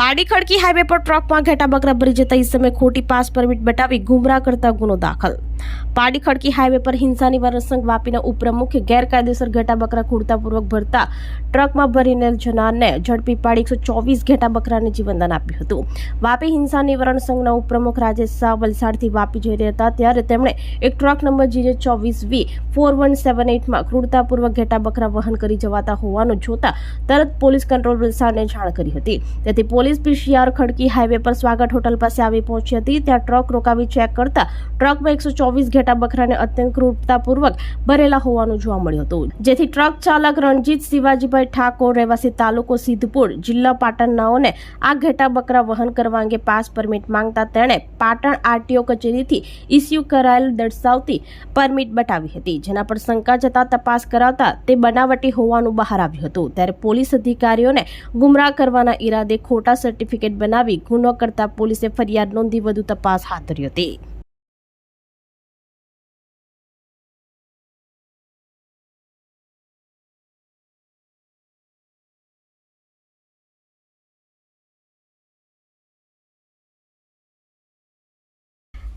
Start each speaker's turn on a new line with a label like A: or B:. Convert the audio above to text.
A: પાડી ખડકી હાઈવે પર ટ્રકમાં ઘેટા બકરા ભરી જતા ઈસમે ખોટી પાસ પરમિટ બતાવી ગુમરાહ કરતા ગુનો દાખલ. પાડી ખડકી હાઈવે પર હિંસા વરસંગ વાપીના ઉપપ્રમુખે ગેરકાયદેસર ઘેટા બકરા ખૂડતાપૂર્વક ભરતા ટ્રકમાં ભરીને જનારને ઝડપી પાડી એકસો ચોવીસ ઘેટા બકરાને જીવનદાન આપ્યું હતું. વાપી હિંસા નિવારણ સંઘના ઉપપ્રમુખ રાજેશ શાહ વલસાડથી વાપી જઈ રહ્યા હતા. ત્યારે તેમણે એક ટ્રક નંબર જીજે ચોવીસ વી ફોર વન સેવન એટમાં ક્રૂરતાપૂર્વક ઘેટા બકરા વહન કરી જવાતા હોવાનું જોતા તરત પોલીસ કંટ્રોલ વલસાડને જાણ કરી હતી. તેથી પોલીસ પીસીઆર ખડકી હાઈવે પર સ્વાગત હોટલ પાસે આવી પહોંચી હતી. ત્યાં ટ્રક રોકાવી ચેક કરતા ટ્રકમાં એકસો ચોવીસ ઘેટા બકરાને અત્યંત ક્રૂરતાપૂર્વક ભરેલા હોવાનું જોવા મળ્યું હતું. જેથી ટ્રક ચાલક રણજીત શિવાજીભાઈ ઠાકોર, રહેવાસી તાલુકો સિદ્ધપુર, જિલ્લા પાટણનાઓને આ ઘેટા બકરા વહન કરવા અંગે પાસ પરમિટ માંગતા તેણે પાટણ આરટીઓ કચેરીથી ઇસ્યુ કરાયેલ દર્શાવતી પરમિટ બતાવી હતી. જેના પર શંકા જતા તપાસ કરાવતા તે બનાવટી હોવાનું બહાર આવ્યું હતું. ત્યારે પોલીસ અધિકારીઓને ગુમરાહ કરવાના ઈરાદે ખોટા સર્ટિફિકેટ બનાવી ગુનો કરતા પોલીસે ફરિયાદ નોંધી વધુ તપાસ હાથ ધરી હતી.